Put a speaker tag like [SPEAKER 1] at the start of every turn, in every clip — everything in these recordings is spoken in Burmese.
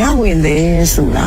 [SPEAKER 1] ညဝင်တယ်ဆိုတာ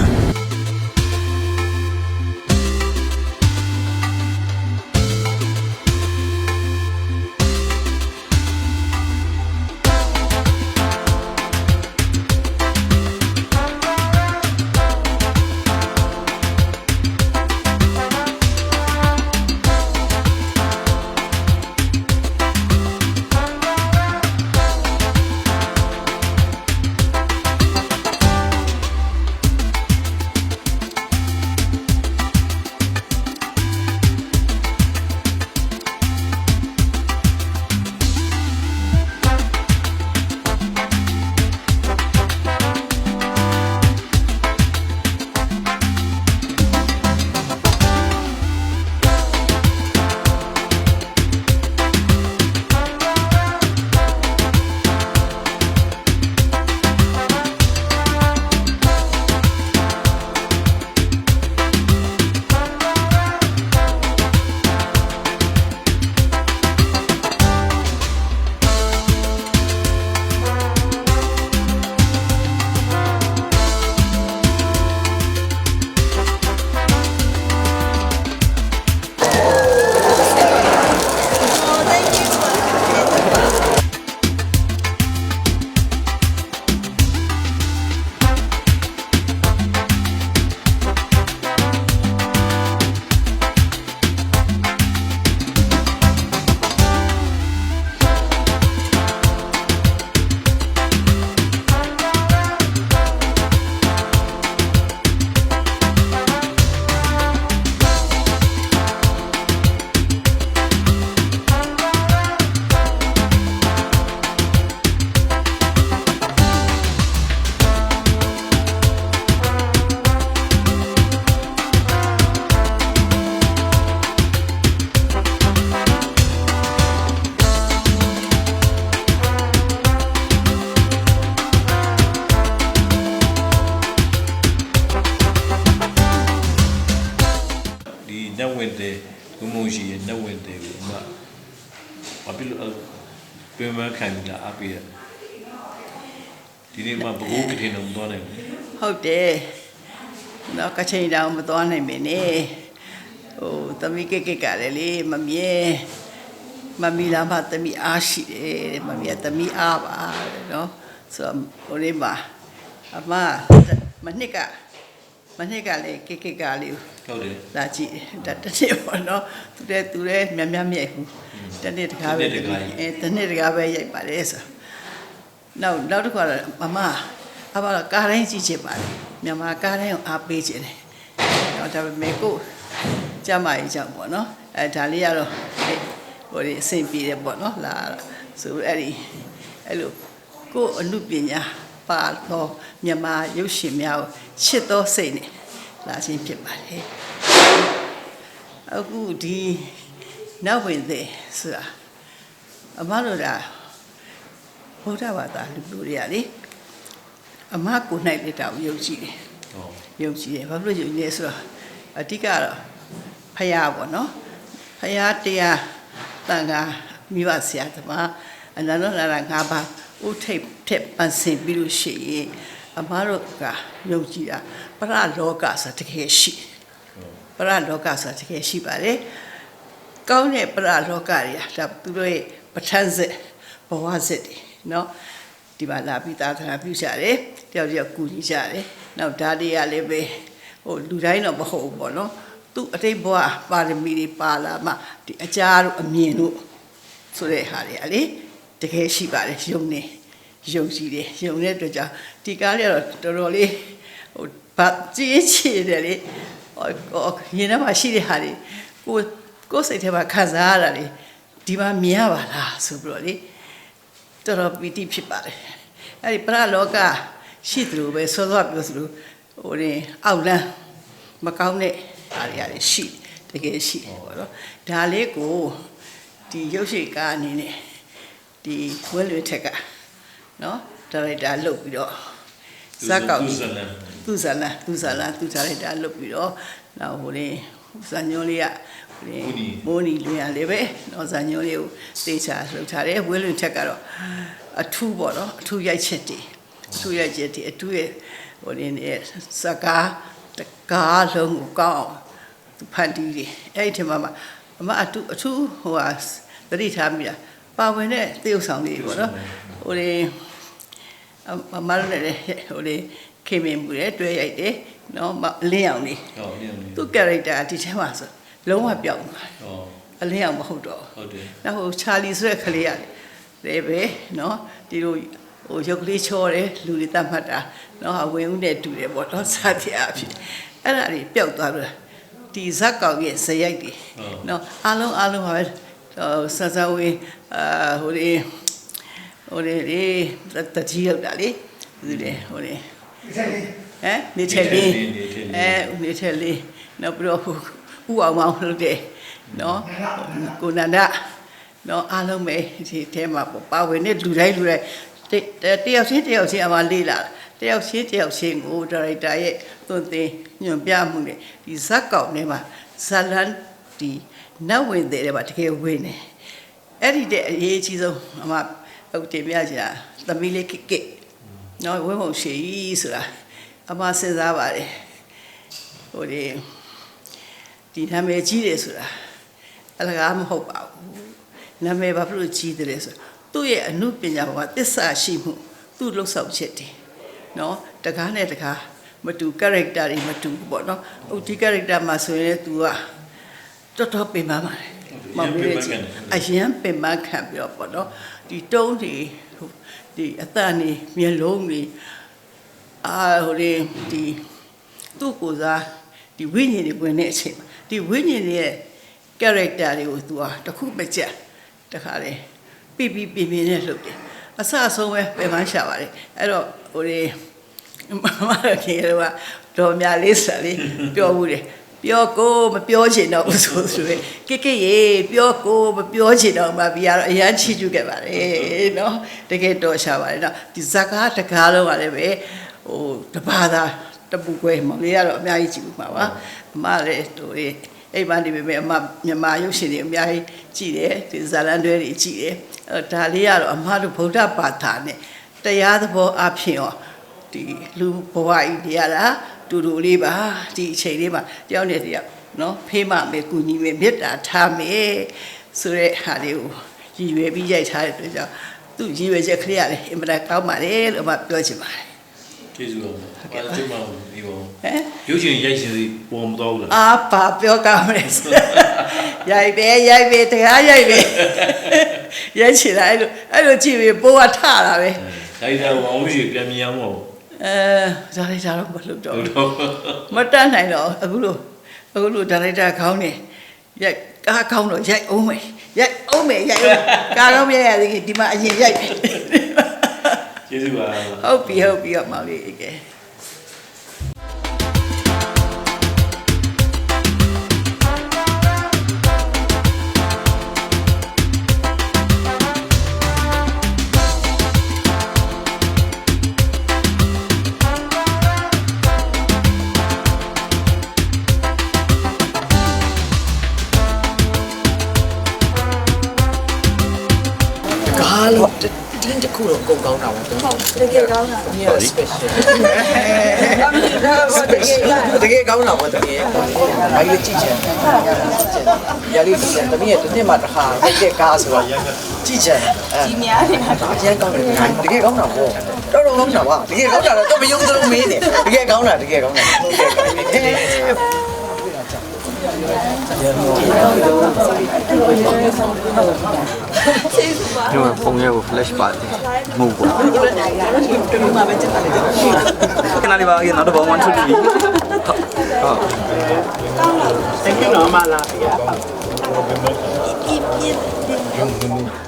[SPEAKER 2] တ်ဝင်တဲ့ဘုံမုံရှိရဲ့နတ်ဝင်တဲ့ကိုအမဘာဖြစ်လို့အဲ့ပြင်မခံပြီးလာအပ်ပြီးရဒီနေ့မှဘကိုးကတင်တော့သွားနိုင်ဘူး
[SPEAKER 3] ဟုတ်တယ်တော့ကချိန်တောင်မသွားနိုင်မင်းနေဟိုသမီးကိကိကလည်းလေမမြဲမမီလာမသမီးအားရှိတယ်မမီကသမီးအားပါတဲ့နော်ဆိုတော့ဟိုလေးမှာအမမနှစ်က မနှစ်ကလည်းကိကိကလေးကို
[SPEAKER 2] ဟုတ်တယ်
[SPEAKER 3] လာကြည့်တယ်ဒါတစ်နှစ်ပေါ့နော်သူတဲ့သူတဲ့မြတ်မြတ်မြိုက်ဘူးတစ်နှစ်တကားပဲ
[SPEAKER 2] တစ်နှစ်တကားကြီး
[SPEAKER 3] အဲတစ်နှစ်တကားပဲရိုက်ပါတယ်ဆိုနောက်နောက်တစ်ခါတော့မမအဘတော့ကားတိုင်းကြည့်ချင်ပါတယ်မြန်မာကားတိုင်းကိုအားပေးချင်တယ်တော့ဒါပေမဲ့ကိုကြမ်းမာရေးကြောင့်ပေါ့နော်အဲဒါလေးကတော့အဲဟိုဒီအဆင်ပြေတယ်ပေါ့နော်လာတော့ဆိုအဲ့ဒီအဲ့လိုကိုအမှုပညာ ပါတော့မြန်မာရုပ်ရှင်များကိုချစ်သောစိတ်နဲ့လာခြင်းဖြစ်ပါတယ်အခုဒီနောက်ဝင်သေးဆိုတာအမတို့ဒါဘုရားဘာသာလူလူတွေကလေအမကိုနိုင်တဲ့တောင်ယုံကြည်တယ်
[SPEAKER 2] ဟော
[SPEAKER 3] ယုံကြည်တယ်ဘာဖြစ်လို့ယုံကြည်လဲဆိုတော့အဓိကတော့ဖယားပေါ့နော်ဖယားတရားတန်ခါမိဘဆရာသမားအနန္တလာရငါးပါး ဥထိပ်ထက်ပန်ဆင်ပြီးလို့ရှိရင်အမတို့ကယုံကြည်တာပရလောကဆိုတာတကယ်ရှိတယ်ပရလောကဆိုတာတကယ်ရှိပါတယ်။ကောင်းတဲ့ပရလောကတွေကဒါသူတို့ရဲ့ပဋ္ဌာန်းစစ်ဘဝစစ်တွေနော်ဒီမှာလာပြီးသာသနာပြုကြတယ်တယောက်တယောက်ကူညီကြတယ်နောက်ဒါတွေကလည်းပဲဟိုလူတိုင်းတော့မဟုတ်ဘူးပေါ့နော်သူအတိတ်ဘဝပါရမီတွေပါလာမှဒီအကြားတို့အမြင်တို့ဆိုတဲ့ဟာတွေကလေ တကယ်ရှိပါတယ်ယုံနေယုံကြည်တယ်ယုံတဲ့အတွက်ကြောင့်ဒီကားလေးကတော့တော်တော်လေးဟိုဗတ်ကြည့်ချင်တယ်လေဟိုဟိုရင်ထဲမှာရှိတဲ့ဟာတွေကိုကိုယ်စိတ်ထဲမှာခံစားရတာလေဒီမှာမြင်ရပါလားဆိုပြီးတော့လေတော်တော်ပီတိဖြစ်ပါတယ်အဲ့ဒီပရလောကရှိသလိုပဲစောစောပြောသလိုဟိုရင်အောက်လန်းမကောင်းတဲ့ဟာတွေရတယ်ရှိတကယ်ရှိတယ်ပေါ့နော်ဒါလေးကိုဒီရုပ်ရှင်ကားအနေနဲ့ ဒီဝဲလွေထက်ကနော်ဒါရိုက်တာလုပ်ပြီးတော့ဇက်ကောက်
[SPEAKER 2] သူ
[SPEAKER 3] ကြီး
[SPEAKER 2] ဇလန်
[SPEAKER 3] သူ့ဇာလန်သူ့ဇာလန်သူ့ဇာလိုက်တာလွတ်ပြီးတော့နောက်ဟိုလေဇာညိုလေးကဟိုလေမိုးနီလွင်ရလေးပဲတော့ဇာညိုလေးကိုသေချာလှုပ်ထားတယ်ဝင်းလွင်ထက်ကတော့အထူးပေါ့နော်အထူးရိုက်ချက်တည်အထူးရိုက်ချက်တည်အထူးရဲ့ဟဟိုနေနေစကားတကားလုံးကိုကောင်းအောင်သူဖန်တီးတယ်အဲ့ဒီထင်မှာအမအတူအထူးဟိုဟာသတိထားမိတာ ပါဝင်တဲ့သေုပ်ဆောင်လေးပေါ့နော်ဟိုလေအမလည်းလေဟိုလေခေမင်မှုတယ်တွဲရိုက်တယ်နော်မလင်းအောင်လေး
[SPEAKER 2] ဟောနည်းနည်း
[SPEAKER 3] သူ့ character ဒီထဲမှာဆိုလုံးဝပြောင်းသွားတယ်
[SPEAKER 2] ဟော
[SPEAKER 3] အလင်းအောင်မဟုတ်တော့ဘူး
[SPEAKER 2] ဟုတ်တယ်
[SPEAKER 3] နောက်ဟိုချာလီဆိုတဲ့ကလေးရတယ်ပဲနော်ဒီလိုဟိုရုပ်ကလေးချောတယ်လူတွေတတ်မှတ်တာနော်ဟာဝင်ဦးနဲ့တူတယ်ပေါ့နော်စသည်အဖြစ်အဲ့ဒါတွေပျောက်သွားလို့ဒီဇက်ကောင်ရဲ့ဇယိုက်တွေနော်အားလုံးအားလုံးပါပဲဟို ဆဆဝေးအာဟိုလေဟိုလေလေတတိရောက်တာလေဒီလေဟိုလေဟမ်နေချက်လေးအဲနေချက်လေးနောက်ပြီးတော့ဟိုဥအောင်အောင်လုပ်တယ်နော်ကိုနန္ဒနော်အားလုံးပဲဒီထဲမှာပေါ့ပါဝင်တဲ့လူတိုင်းလူတိုင်းတတယောက်ချင်းတယောက်ချင်းအမလေးလာတယောက်ချင်းတယောက်ချင်းကိုဒါရိုက်တာရဲ့သွန်သင်ညွှန်ပြမှုနဲ့ဒီဇက်ကောင်ထဲမှာဇလန်ဒီ နတ်ဝင်တဲ့မှာတကယ်ဝင်နေအဲ့ဒီတဲ့အရေးအကြီးဆုံးအမဟုတ်တင်ပြချင်တာသမီးလေးကိကိနော်ဝင်းမုံရှိဆိုတာအမစဉ်းစားပါတယ်ဟိုဒီဒီနာမည်ကြီးတယ်ဆိုတာအလကားမဟုတ်ပါဘူးနာမည်ဘာဖြစ်လို့ကြီးတယ်လဲဆိုသူ့ရဲ့အမှုပညာဘဝသစ္စာရှိမှုသူ့လှုပ်ဆောင်ချက်တွေနော်တကားနဲ့တကားမတူ character တွေမတူဘူးပေါ့နော်ဥဒီ character မှာဆိုရင် तू က တော်တော်ပင်ပန်းပါတယ်မမေးချင်အရန်ပင်ပန်းခံပြီးတော့ပေါ့နော်ဒီတုံးတွေဟိုဒီအတန်နေမျက်လုံးတွေအာဟိုလေဒီသူ့ကိုယ်စားဒီဝိညာဉ်တွေဝင်တဲ့အချိန်မှာဒီဝိညာဉ်တွေရဲ့ character တွေကို तू อ่ะတစ်ခုမကြက်တခါလေပြပြပြပြနဲ့လှုပ်တယ်အဆအဆုံးပဲပြန်မရှာပါတယ်အဲ့တော့ဟိုလေမမတို့ခေတော့တော်များလေးစလေးပြောဘူးတယ် ပြောကိုမပြောချင်တော့ဘူးဆိုဆိုရင်ကိကိရေပြောကိုမပြောချင်တော့မှဘီကတော့အရန်ချီကျူးခဲ့ပါတယ်နော်တကယ်တော်ရှာပါတယ်နော်ဒီဇကားတကားလုံးကလည်းပဲဟိုတပါသာတပူခွဲမောင်လေးကတော့အများကြီးကြည့်ဦးမှာပါအမလည်းသူအိမ်မနေပေမဲ့အမမြန်မာရုပ်ရှင်တွေအများကြီးကြည့်တယ်ဒီဇာလန်တွဲတွေကြည့်တယ်အဲဒါလေးကတော့အမတို့ဗုဒ္ဓဘာသာနဲ့တရားသဘောအဖြစ်ရောဒီလူဘဝဤတရားလား တူတူလေးပါဒီအချိန်လေးမှာတယောက်နဲ့တယောက်နော်ဖေးမမယ်ကုညီမယ်မေတ္တာထားမယ်ဆိုတဲ့ဟာလေးကိုရည်ရွယ်ပြီးရိုက်ထားတဲ့အတွက်ကြောင့်သူ့ရည်ရွယ်ချက်ကလေးရတယ်အင်မတန်ကောင်းပါတယ်လို့အမပြောချင်ပါတယ်
[SPEAKER 2] ကျေးဇူးတော်ဘာလို့ဒီမှာဒီဘော
[SPEAKER 3] ဟမ်
[SPEAKER 2] ရုပ်ရှင်ရိုက်ရှင်စီပေါ်မတော့ဘူးလား
[SPEAKER 3] အာပါပြောကောင်းတယ်ရိုက်ပဲရိုက်ပဲတရားရိုက်ပဲရိုက်ချင်တာအဲ့လိုအဲ့လိုကြည့်ပြီးပိုးကထတာပဲ
[SPEAKER 2] ဒါရီတာဝအောင်ကြီးပြန်မြင်အောင်ပေါ့
[SPEAKER 3] အဲဒါလိုက်တာတော့မလုပ်တော့
[SPEAKER 2] ဟုတ်
[SPEAKER 3] ဘူး
[SPEAKER 2] တော့
[SPEAKER 3] မတတ်နိုင်တော့အခုလို့အခုလို့ဒါလိုက်တာခေါင်းနေရိုက်ကားခေါင်းတော့ရိုက်အောင်မယ်ရိုက်အောင်မယ်ရိုက်အောင်ကားတော့မရိုက်ရသေးဘူးဒီမှာအရင်ရိုက်ပြီ
[SPEAKER 2] ကျေးဇူးပါ
[SPEAKER 3] ဟုတ်ပြီဟုတ်ပြီတော့မောင်လေးကဲ
[SPEAKER 1] ကား တင်းတစ်ခုတော့ကုန်ကောင်းတာပေါ့
[SPEAKER 4] ဟုတ်တကယ်ကောင်းတာ။
[SPEAKER 1] ဒီက special တကယ်ကောင်းတာပေါ့တကယ်။ဘာလို့ကြည့်ချင်။ရလေးကြည့်ချင်။တမီးရဲ့တစ်နှစ်မှတစ်ခါတကယ်ကားဆိုတော့ကြည့်ချင်။အဲဒီ
[SPEAKER 4] များနေတာ
[SPEAKER 1] အရင်ကောင်းတယ်တကယ်ကောင်းတာပေါ့။တော်တော်ကောင်းတာပါ။တကယ်ကောင်းတာတော့မယုံသလိုမင်းနေ။တကယ်ကောင်းတာတကယ်ကောင်းတာ။တကယ် ည
[SPEAKER 5] မဖုန်းရဲ့ကို flash ပါတယ်မဟုတ်ဘူး
[SPEAKER 1] က
[SPEAKER 5] ျွန်တော်မှပဲချက်ပါလေခဏလေးပါခင်နောက်တော့1 2 3ဟုတ်ဟုတ်
[SPEAKER 2] thank you နော
[SPEAKER 5] ်မလာပြ
[SPEAKER 4] ပြပြ